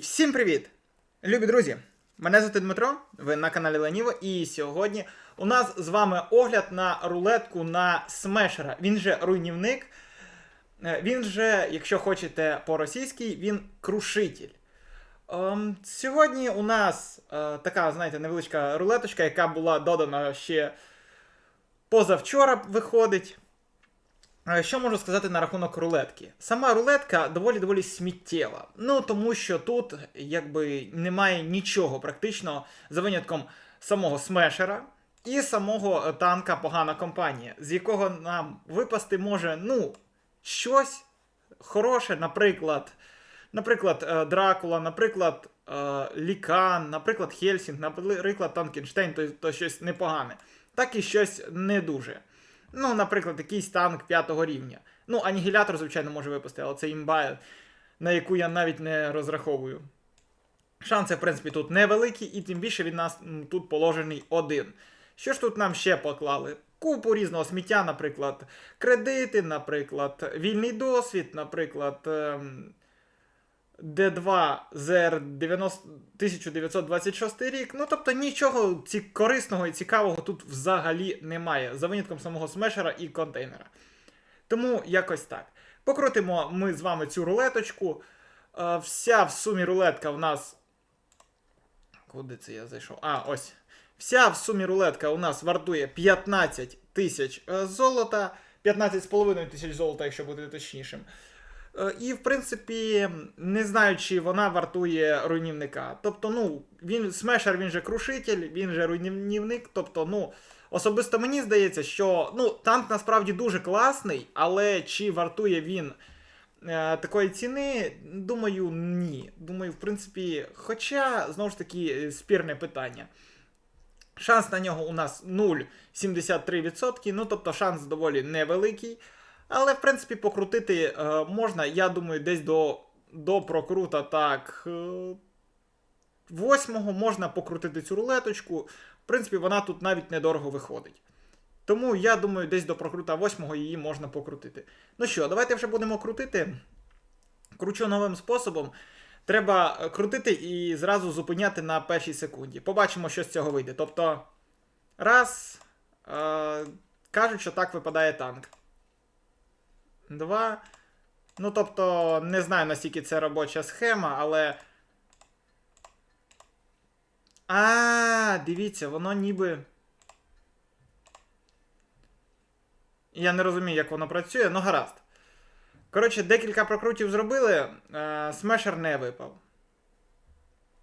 Всім привіт! Любі друзі! Мене звати Дмитро, ви на каналі Леніво, і сьогодні у нас з вами огляд на рулетку на смешера. Він же руйнівник. Е, Він же, якщо хочете по-російськи, він крушитель. Ем, сьогодні у нас е, така, знаєте, невеличка рулеточка, яка була додана ще позавчора виходить. Що можу сказати на рахунок рулетки? Сама рулетка доволі доволі сміттєва. Ну тому що тут якби немає нічого практично за винятком самого смешера і самого е, танка погана компанія, з якого нам випасти може ну щось хороше, наприклад. Наприклад, е, Дракула, наприклад, е, Лікан, наприклад, Хельсінг, наприклад, Танкенштейн, то, то щось непогане. Так і щось не дуже. Ну, наприклад, якийсь танк п'ятого рівня. Ну, анігілятор, звичайно, може випасти, але це імба, на яку я навіть не розраховую. Шанси, в принципі, тут невеликі, і тим більше від нас тут положений один. Що ж тут нам ще поклали? Купу різного сміття, наприклад, кредити, наприклад, вільний досвід, наприклад. ем, D2 ZR 90 1926 рік. Ну тобто нічого корисного і цікавого тут взагалі немає, за винятком самого смешера і контейнера. Тому якось так. Покрутимо ми з вами цю рулеточку. Е, Вся в сумі рулетка в нас. Куди це я зайшов? А, ось. Вся в сумі рулетка у нас вартує 15 тисяч е, золота, 15,5 тисяч золота, якщо бути точнішим. Е, І, в принципі, не знаю, чи вона вартує руйнівника. Тобто, ну, він смешер, він же крушитель, він же руйнівник. Тобто, ну, особисто мені здається, що ну, танк насправді дуже класний, але чи вартує він е, такої ціни, думаю, ні. Думаю, в принципі, хоча, знову ж таки, е, спірне питання. Шанс на нього у нас 0,73%, ну тобто шанс доволі невеликий. Але, в принципі, покрутити е, можна, я думаю, десь до, до прокрута так. Е, восьмого можна покрутити цю рулеточку. В принципі, вона тут навіть недорого виходить. Тому я думаю, десь до прокрута восьмого її можна покрутити. Ну що, давайте вже будемо крутити. Кручу новим способом. Треба е, крутити і зразу зупиняти на першій секунді. Побачимо, що з цього вийде. Тобто, раз. Е, кажуть, що так випадає танк. Два. Ну, тобто, не знаю, наскільки це робоча схема, але. А, дивіться, воно ніби. Я не розумію, як воно працює, ну гаразд. Коротше, декілька прокрутів зробили, е, смешер не випав.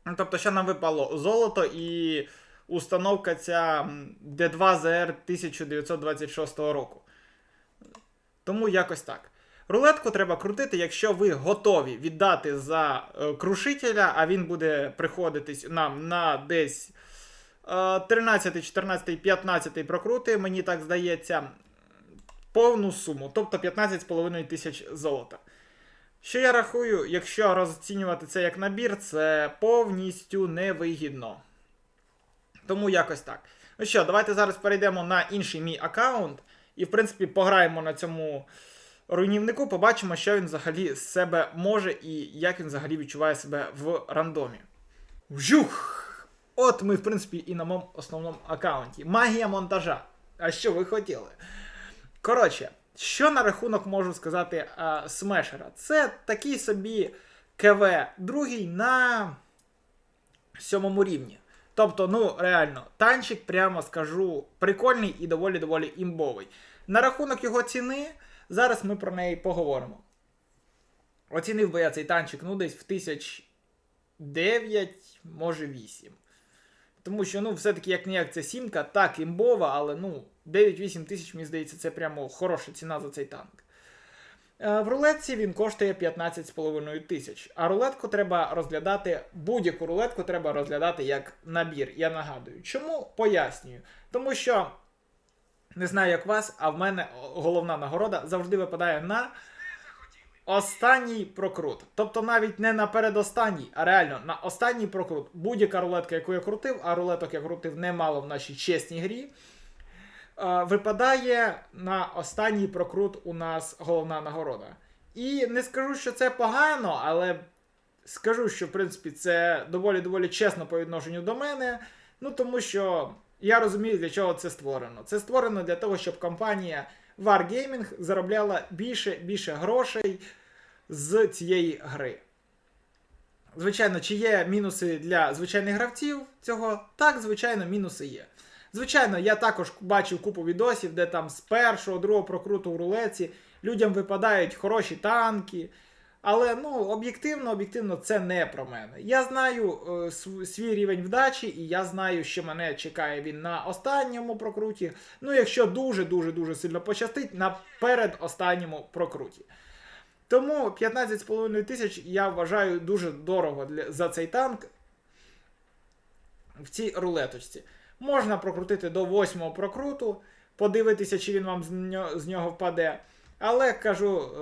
Ну, Тобто, що нам випало золото і установка ця D2ZR 1926 року. Тому якось так. Рулетку треба крутити, якщо ви готові віддати за е, крушителя, а він буде приходитись нам на десь е, 13, 14, 15 прокрути, мені так здається, повну суму, тобто 15,5 тисяч золота. Що я рахую, якщо розцінювати це як набір, це повністю невигідно. Тому якось так. Ну що, давайте зараз перейдемо на інший мій аккаунт. І, в принципі, пограємо на цьому руйнівнику, побачимо, що він взагалі з себе може і як він взагалі відчуває себе в рандомі. Вжух! От ми, в принципі, і на моєму основному аккаунті. Магія монтажа. А що ви хотіли? Коротше, що на рахунок можу сказати а, смешера? Це такий собі КВ другий на сьомому рівні. Тобто, ну, реально, танчик, прямо скажу, прикольний і доволі-доволі імбовий. На рахунок його ціни, зараз ми про неї поговоримо. Оцінив би я цей танчик, ну, десь в тисяч 9, може 8. Тому що, ну, все-таки, як ніяк, це сімка, так, імбова, але ну, 9-8 тисяч, мені здається, це прямо хороша ціна за цей танк. Е, В рулетці він коштує 15,5 тисяч. А рулетку треба розглядати, будь-яку рулетку треба розглядати як набір. Я нагадую. Чому? Пояснюю. Тому що, не знаю, як вас, а в мене головна нагорода завжди випадає на останній прокрут. Тобто навіть не на передостанній, а реально на останній прокрут. Будь-яка рулетка, яку я крутив, а рулеток я крутив немало в нашій чесній грі. Е, Випадає на останній прокрут у нас головна нагорода. І не скажу, що це погано, але скажу, що в принципі це доволі доволі чесно по відношенню до мене. Ну тому що я розумію, для чого це створено. Це створено для того, щоб компанія Wargaming заробляла більше більше грошей з цієї гри. Звичайно, чи є мінуси для звичайних гравців цього? Так, звичайно, мінуси є. Звичайно, я також бачив купу відосів, де там з першого, другого прокруту в рулеці людям випадають хороші танки. Але ну, об'єктивно, об'єктивно, це не про мене. Я знаю е, свій рівень вдачі, і я знаю, що мене чекає він на останньому прокруті. Ну, якщо дуже-дуже дуже сильно пощастить, на передостанньому прокруті. Тому 15,5 тисяч я вважаю дуже дорого для, за цей танк в цій рулеточці. Можна прокрутити до 8 прокруту, подивитися, чи він вам з нього, з нього впаде. Але кажу е,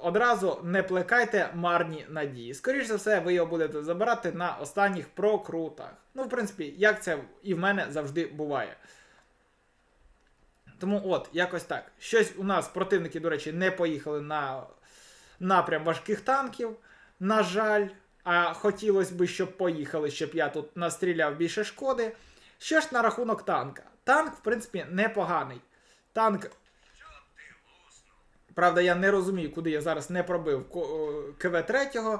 одразу не плекайте марні надії. Скоріше за все, ви його будете забирати на останніх прокрутах. Ну, в принципі, як це і в мене завжди буває. Тому от, якось так. Щось у нас противники, до речі, не поїхали на напрям важких танків. На жаль, а хотілося б, щоб поїхали, щоб я тут настріляв більше шкоди. Що ж на рахунок танка? Танк, в принципі, непоганий. Танк. Правда, я не розумію, куди я зараз не пробив КВ-3.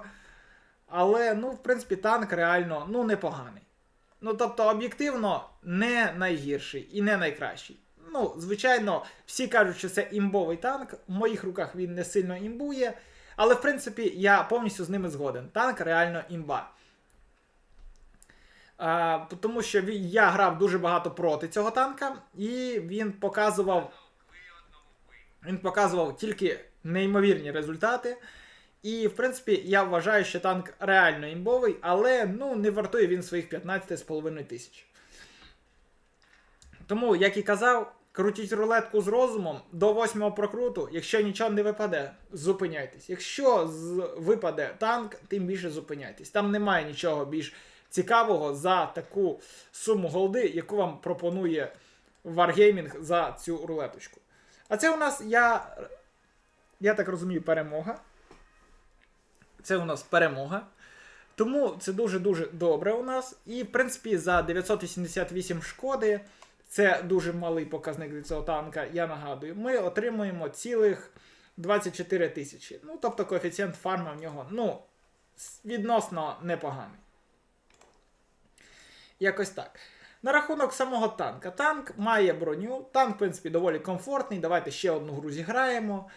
Але, ну, в принципі, танк реально ну, непоганий. Ну, тобто, об'єктивно, не найгірший і не найкращий. Ну, звичайно, всі кажуть, що це імбовий танк. В моїх руках він не сильно імбує. Але, в принципі, я повністю з ними згоден. Танк реально імба. А, тому що він- я грав дуже багато проти цього танка, і він показував. Він показував тільки неймовірні результати. І, в принципі, я вважаю, що танк реально імбовий, але ну, не вартує він своїх 15,5 тисяч. Тому, як і казав, крутіть рулетку з розумом до восьмого прокруту. Якщо нічого не випаде, зупиняйтесь. Якщо випаде танк, тим більше зупиняйтесь. Там немає нічого більш цікавого за таку суму голди, яку вам пропонує Wargaming за цю рулеточку. А це у нас, я, я так розумію, перемога. Це у нас перемога. Тому це дуже-дуже добре у нас. І, в принципі, за 988 шкоди, це дуже малий показник для цього танка, я нагадую, ми отримуємо цілих 24 тисячі. Ну, тобто коефіцієнт фарма в нього, ну, відносно непоганий. Якось так. На рахунок самого танка. Танк має броню. Танк, в принципі, доволі комфортний. Давайте ще одну гру зіграємо.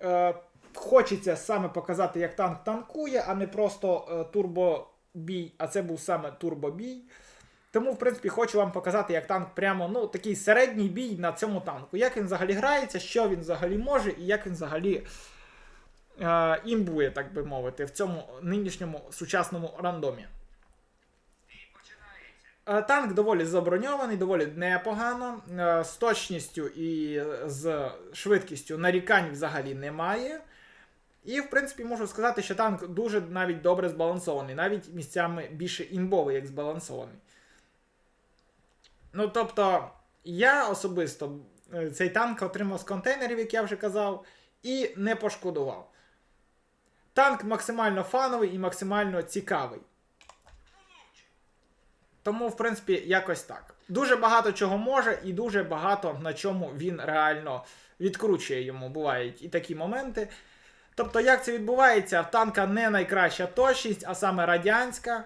Е, хочеться саме показати, як танк танкує, а не просто е, турбобій, а це був саме турбобій. Тому, в принципі, хочу вам показати, як танк прямо ну, такий середній бій на цьому танку. Як він взагалі грається, що він взагалі може, і як він взагалі е, імбує, так би мовити, в цьому нинішньому сучасному рандомі. Е, Танк доволі заброньований, доволі непогано. Е, З точністю і з швидкістю нарікань взагалі немає. І, в принципі, можу сказати, що танк дуже навіть добре збалансований, навіть місцями більше імбовий, як збалансований. Ну, тобто, я особисто е, цей танк отримав з контейнерів, як я вже казав, і не пошкодував. Танк максимально фановий і максимально цікавий. Тому, в принципі, якось так. Дуже багато чого може, і дуже багато на чому він реально відкручує йому. Бувають і такі моменти. Тобто, як це відбувається, в танка не найкраща точність, а саме радянська.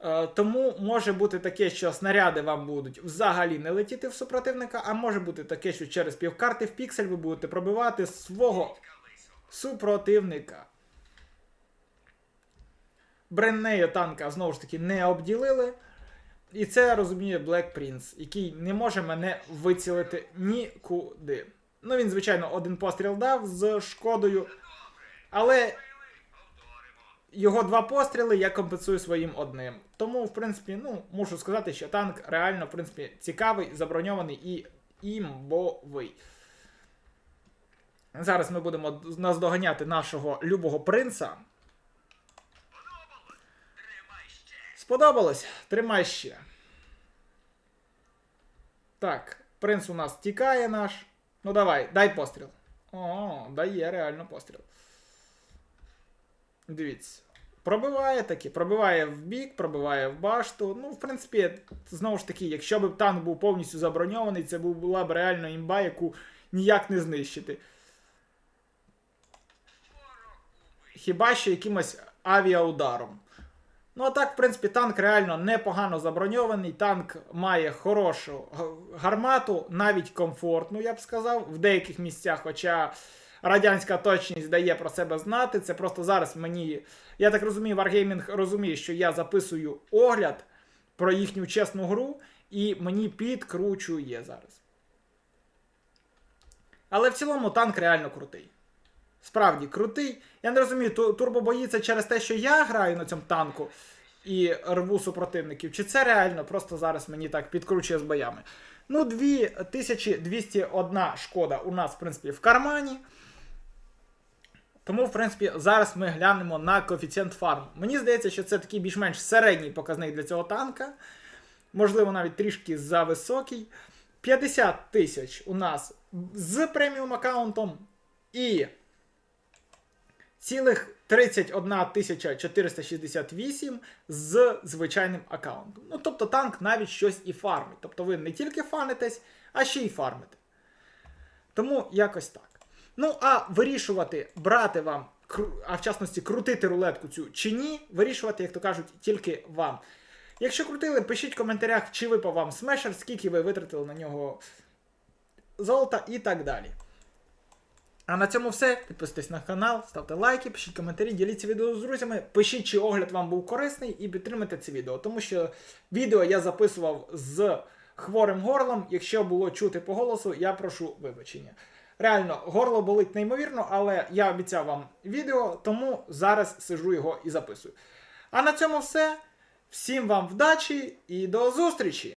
Е, Тому може бути таке, що снаряди вам будуть взагалі не летіти в супротивника, а може бути таке, що через півкарти в піксель ви будете пробивати свого супротивника. Бреннею танка знову ж таки не обділили. І це розуміє Black Prince, який не може мене вицілити нікуди. Ну, він, звичайно, один постріл дав з шкодою. Але його два постріли я компенсую своїм одним. Тому, в принципі, ну, мушу сказати, що танк реально, в принципі, цікавий, заброньований і імбовий. Зараз ми будемо наздоганяти нашого любого принца. Сподобалось? Тримай ще. Так, принц у нас тікає наш. Ну давай, дай постріл. О, дає реально постріл. Дивіться. Пробиває таки, пробиває в бік, пробиває в башту. Ну, в принципі, знову ж таки, якщо б танк був повністю заброньований, це була б реально імба, яку ніяк не знищити. Хіба що якимось авіаударом. Ну, а так, в принципі, танк реально непогано заброньований. Танк має хорошу гармату, навіть комфортну, я б сказав, в деяких місцях, хоча радянська точність дає про себе знати. Це просто зараз мені. Я так розумію, Wargaming розуміє, що я записую огляд про їхню чесну гру, і мені підкручує зараз. Але в цілому танк реально крутий. Справді крутий. Я не розумію, ту- турбобої це через те, що я граю на цьому танку і рву супротивників, чи це реально просто зараз мені так підкручує з боями. Ну, 2201 шкода у нас, в принципі, в кармані. Тому, в принципі, зараз ми глянемо на коефіцієнт фарму. Мені здається, що це такий більш-менш середній показник для цього танка. Можливо, навіть трішки зависокий. 50 тисяч у нас з преміум аккаунтом і цілих 31 468 з звичайним аккаунтом. Ну, тобто танк навіть щось і фармить. Тобто ви не тільки фанитесь, а ще й фармите. Тому якось так. Ну, а вирішувати, брати вам, а в частності крутити рулетку цю чи ні, вирішувати, як то кажуть, тільки вам. Якщо крутили, пишіть в коментарях, чи випав вам смешер, скільки ви витратили на нього золота і так далі. А на цьому все. Підписуйтесь на канал, ставте лайки, пишіть коментарі, діліться відео з друзями, пишіть, чи огляд вам був корисний, і підтримайте це відео. Тому що відео я записував з хворим горлом. Якщо було чути по голосу, я прошу вибачення. Реально, горло болить неймовірно, але я обіцяв вам відео, тому зараз сижу його і записую. А на цьому все. Всім вам вдачі і до зустрічі!